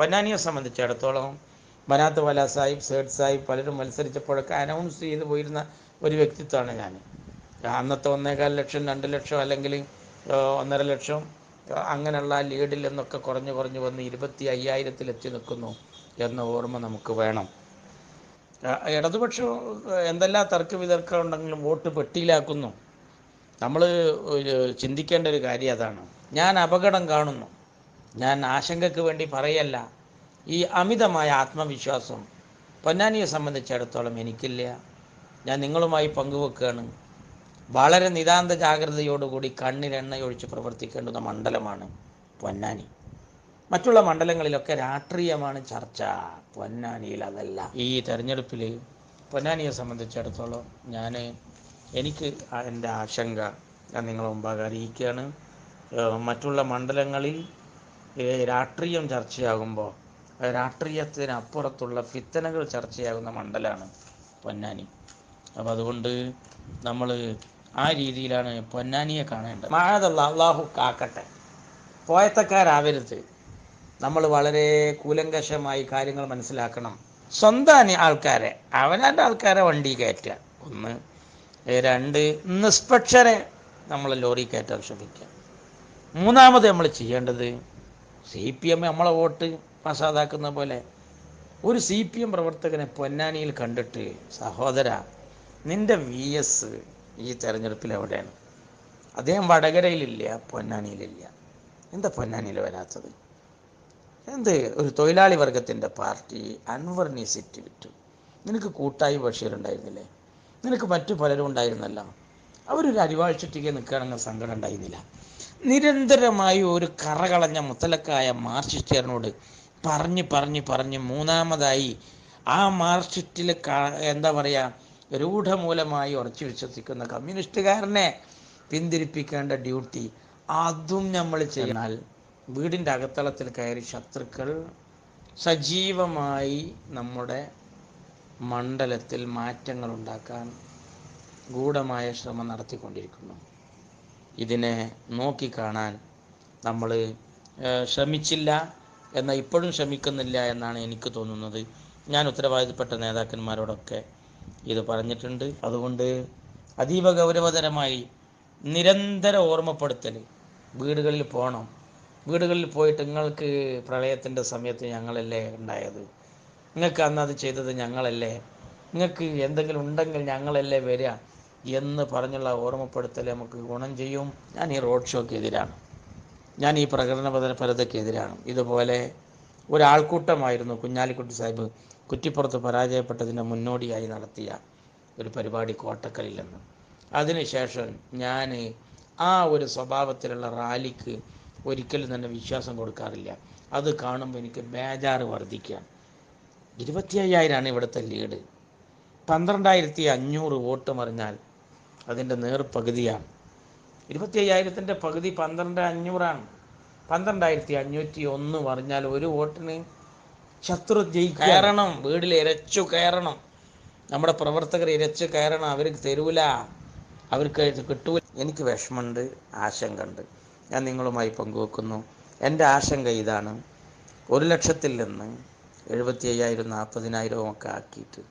പൊന്നാനിയെ സംബന്ധിച്ചിടത്തോളം ബനാത്ത് വല സാഹിബ് സേഡ് സാഹിബ് പലരും മത്സരിച്ചപ്പോഴൊക്കെ അനൗൺസ് ചെയ്തു പോയിരുന്ന ഒരു വ്യക്തിത്വമാണ് ഞാൻ. അന്നത്തെ ഒന്നേകാൽ ലക്ഷം രണ്ട് ലക്ഷം അല്ലെങ്കിൽ ഒന്നര ലക്ഷം അങ്ങനെയുള്ള ലീഡിൽ നിന്നൊക്കെ കുറഞ്ഞു കുറഞ്ഞു വന്ന് ഇരുപത്തി അയ്യായിരത്തിൽ എത്തി നിൽക്കുന്നു എന്ന ഓർമ്മ നമുക്ക് വേണം. ഇടതുപക്ഷം എന്തെല്ലാം തർക്ക വിതർക്കം ഉണ്ടെങ്കിലും വോട്ട് പെട്ടിയിലാക്കുന്നു. നമ്മൾ ചിന്തിക്കേണ്ട ഒരു കാര്യം അതാണ്. ഞാൻ അപകടം കാണുന്നു. ഞാൻ ആശങ്കയ്ക്ക് വേണ്ടി പറയല്ല. ഈ അമിതമായ ആത്മവിശ്വാസം പൊന്നാനിയെ സംബന്ധിച്ചിടത്തോളം എനിക്കില്ല. ഞാൻ നിങ്ങളുമായി പങ്കുവെക്കുകയാണ് വളരെ നിതാന്ത ജാഗ്രതയോടുകൂടി കണ്ണിൽ എണ്ണയൊഴിച്ച് പ്രവർത്തിക്കേണ്ടുന്ന മണ്ഡലമാണ് പൊന്നാനി. മറ്റുള്ള മണ്ഡലങ്ങളിലൊക്കെ രാഷ്ട്രീയമാണ് ചർച്ച. പൊന്നാനിയിൽ അതല്ല. ഈ തെരഞ്ഞെടുപ്പിൽ പൊന്നാനിയെ സംബന്ധിച്ചിടത്തോളം ഞാൻ എനിക്ക് എന്റെ ആശങ്ക ഞാൻ നിങ്ങളെ മുമ്പാകെ അറിയിക്കുകയാണ്. മറ്റുള്ള മണ്ഡലങ്ങളിൽ രാഷ്ട്രീയം ചർച്ചയാകുമ്പോൾ രാഷ്ട്രീയത്തിനപ്പുറത്തുള്ള ഫിത്തനകൾ ചർച്ചയാകുന്ന മണ്ഡലമാണ് പൊന്നാനി. അപ്പോൾ അതുകൊണ്ട് നമ്മൾ ആ രീതിയിലാണ് പൊന്നാനിയെ കാണേണ്ടത്. മാഴതല്ല അള്ളാഹു കാക്കട്ടെ. പോയത്തക്കാരാവരുത്. നമ്മൾ വളരെ കൂലങ്കശമായി കാര്യങ്ങൾ മനസ്സിലാക്കണം. സ്വന്തം ആൾക്കാരെ അവനാന്റെ ആൾക്കാരെ വണ്ടി കയറ്റുക. ഒന്ന്. രണ്ട് നിഷ്പക്ഷരെ നമ്മൾ ലോറി കയറ്റാൻ ശ്രമിക്കുക. മൂന്നാമത് നമ്മൾ ചെയ്യേണ്ടത് സി പി എം നമ്മളെ വോട്ട് പാസ്സാതാക്കുന്ന പോലെ. ഒരു സി പി എം പ്രവർത്തകനെ പൊന്നാനിയിൽ കണ്ടിട്ട് സഹോദര നിന്റെ വി എസ് ഈ തെരഞ്ഞെടുപ്പിൽ എവിടെയാണ്? അദ്ദേഹം വടകരയിലില്ല പൊന്നാനിയിലില്ല. എന്താ പൊന്നാനിയിൽ വരാത്തത്? എന്ത്? ഒരു തൊഴിലാളി വർഗത്തിന്റെ പാർട്ടി അൻവറിനെ സെറ്റ് വിറ്റു. നിനക്ക് കൂട്ടായി ബഷീർ ഉണ്ടായിരുന്നില്ലേ നിനക്ക് മറ്റു പലരും ഉണ്ടായിരുന്നല്ലോ. അവരൊരു അരിവാഴ്ച അരിവാഴ്ചട്ടിക്ക് നിൽക്കുകയാണെങ്കിൽ സങ്കടം ഉണ്ടായിരുന്നില്ല. നിരന്തരമായി ഒരു കറകളഞ്ഞ മുത്തലക്കായ മാർക്സിസ്റ്റുകാരനോട് പറഞ്ഞ് പറഞ്ഞ് പറഞ്ഞ് മൂന്നാമതായി ആ മാർക്സിസ്റ്റിൽ എന്താ പറയുക രൂഢമൂലമായി ഉറച്ചു വിശ്വസിക്കുന്ന കമ്മ്യൂണിസ്റ്റുകാരനെ പിന്തിരിപ്പിക്കേണ്ട ഡ്യൂട്ടി അതും നമ്മൾ ചെയ്യണം വീടിന്റെ അകത്തളത്തിൽ കയറി ശത്രുക്കൾ സജീവമായി നമ്മുടെ മണ്ഡലത്തിൽ മാറ്റങ്ങൾ ഉണ്ടാക്കാൻ ഗൂഢമായ ശ്രമം നടത്തിക്കൊണ്ടിരിക്കുന്നു. ഇതിനെ നോക്കിക്കാണാൻ നമ്മൾ ശ്രമിച്ചില്ല എന്നാൽ ഇപ്പോഴും ശ്രമിക്കുന്നില്ല എന്നാണ് എനിക്ക് തോന്നുന്നത്. ഞാൻ ഉത്തരവാദിത്തപ്പെട്ട നേതാക്കന്മാരോടൊക്കെ ഇത് പറഞ്ഞിട്ടുണ്ട്. അതുകൊണ്ട് അതീവ ഗൗരവതരമായി നിരന്തര ഓർമ്മപ്പെടുത്തൽ. വീടുകളിൽ പോകണം വീടുകളിൽ പോയിട്ട് നിങ്ങൾക്ക് പ്രളയത്തിന്റെ സമയത്ത് ഞങ്ങളല്ലേ ഉണ്ടായത്? നിങ്ങൾക്ക് അന്ന് അത് ചെയ്തത് ഞങ്ങളല്ലേ? നിങ്ങൾക്ക് എന്തെങ്കിലും ഉണ്ടെങ്കിൽ ഞങ്ങളല്ലേ വരിക? എന്ന് പറഞ്ഞുള്ള ഓർമ്മപ്പെടുത്തൽ നമുക്ക് ഗുണം ചെയ്യും. ഞാൻ ഈ റോഡ് ഷോയ്ക്ക് എതിരാണ്. ഞാൻ ഈ പ്രകടന പര- പരതയ്ക്കെതിരാണ് ഇതുപോലെ ഒരാൾക്കൂട്ടമായിരുന്നു കുഞ്ഞാലിക്കുട്ടി സാഹിബ് കുറ്റിപ്പുറത്ത് പരാജയപ്പെട്ടതിന്റെ മുന്നോടിയായി നടത്തിയ ഒരു പരിപാടി കോട്ടക്കലിൽ നിന്ന് അതിനുശേഷം ഞാൻ ആ ഒരു സ്വഭാവത്തിലുള്ള റാലിക്ക് ഒരിക്കലും തന്നെ വിശ്വാസം കൊടുക്കാറില്ല. അത് കാണുമ്പോൾ എനിക്ക് ബേജാറ് വർദ്ധിക്കാം ഇരുപത്തി അയ്യായിരമാണ് ഇവിടുത്തെ ലീഡ്. പന്ത്രണ്ടായിരത്തി അഞ്ഞൂറ് വോട്ട് മറിഞ്ഞാൽ അതിന്റെ നേർപകുതിയാണ്. ഇരുപത്തി അയ്യായിരത്തിന്റെ പകുതി പന്ത്രണ്ട് അഞ്ഞൂറാണ്. പന്ത്രണ്ടായിരത്തി അഞ്ഞൂറ്റി ഒന്ന് പറഞ്ഞാൽ ഒരു വോട്ടിന് ശത്രു കയറണം. വീടിൽ ഇരച്ചു കയറണം. നമ്മുടെ പ്രവർത്തകർ ഇരച്ചു കയറണം. അവർക്ക് തരൂല. അവർക്ക് കിട്ടൂല. എനിക്ക് വിഷമമുണ്ട് ആശങ്കയുണ്ട്. ഞാൻ നിങ്ങളുമായി പങ്കുവെക്കുന്നു. എന്റെ ആശങ്ക ഇതാണ്. ഒരു ലക്ഷത്തിൽ നിന്ന് എഴുപത്തി അയ്യായിരം നാൽപ്പതിനായിരവും ഒക്കെ ആക്കിയിട്ട്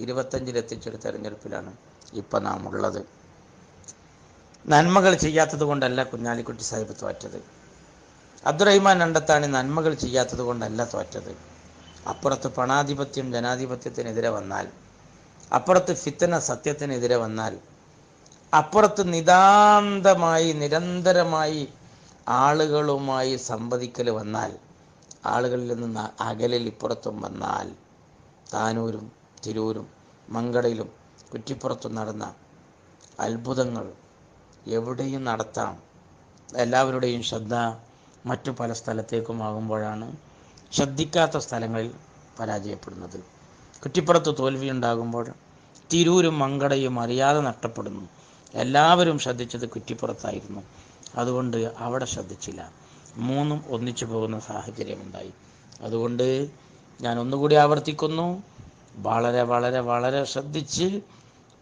ഇരുപത്തഞ്ചിലെത്തിച്ചൊരു തെരഞ്ഞെടുപ്പിലാണ് ഇപ്പം നാം ഉള്ളത് നന്മകൾ ചെയ്യാത്തത് കൊണ്ടല്ല കുഞ്ഞാലിക്കുട്ടി സാഹിബ് തോറ്റത്. അബ്ദുറഹിമാൻ രണ്ടത്താണ് നന്മകൾ ചെയ്യാത്തത് കൊണ്ടല്ല തോറ്റത്. അപ്പുറത്ത് പണാധിപത്യം ജനാധിപത്യത്തിനെതിരെ വന്നാൽ അപ്പുറത്ത് ഫിത്തന സത്യത്തിനെതിരെ വന്നാൽ അപ്പുറത്ത് നിതാന്തമായി നിരന്തരമായി ആളുകളുമായി സംവദിക്കൽ വന്നാൽ ആളുകളിൽ നിന്ന് അകലിൽ ഇപ്പുറത്തും വന്നാൽ താനൂരും തിരൂരും മങ്കടയിലും കുറ്റിപ്പുറത്തും നടന്ന അത്ഭുതങ്ങൾ എവിടെയും നടത്താം. എല്ലാവരുടെയും ശ്രദ്ധ മറ്റു പല സ്ഥലത്തേക്കും ആകുമ്പോഴാണ് ശ്രദ്ധിക്കാത്ത സ്ഥലങ്ങളിൽ പരാജയപ്പെടുന്നത്. കുറ്റിപ്പുറത്ത് തോൽവി ഉണ്ടാകുമ്പോൾ തിരൂരും മങ്കടയും അറിയാതെ നഷ്ടപ്പെടുന്നു. എല്ലാവരും ശ്രദ്ധിച്ചത് കുറ്റിപ്പുറത്തായിരുന്നു. അതുകൊണ്ട് അവിടെ ശ്രദ്ധിച്ചില്ല. മൂന്നും ഒന്നിച്ചു പോകുന്ന സാഹചര്യമുണ്ടായി അതുകൊണ്ട് ഞാൻ ഒന്നുകൂടി ആവർത്തിക്കുന്നു. വളരെ വളരെ വളരെ ശ്രദ്ധിച്ച്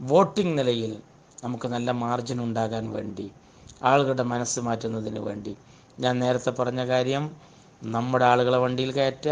വോട്ടിംഗ് നിലയിൽ നമുക്ക് നല്ല മാർജിൻ ഉണ്ടാകാൻ വേണ്ടി ആളുകളുടെ മനസ്സ് മാറ്റുന്നതിന് വേണ്ടി. ഞാൻ നേരത്തെ പറഞ്ഞ കാര്യം നമ്മുടെ ആളുകളെ വണ്ടിയിൽ കയറ്റുക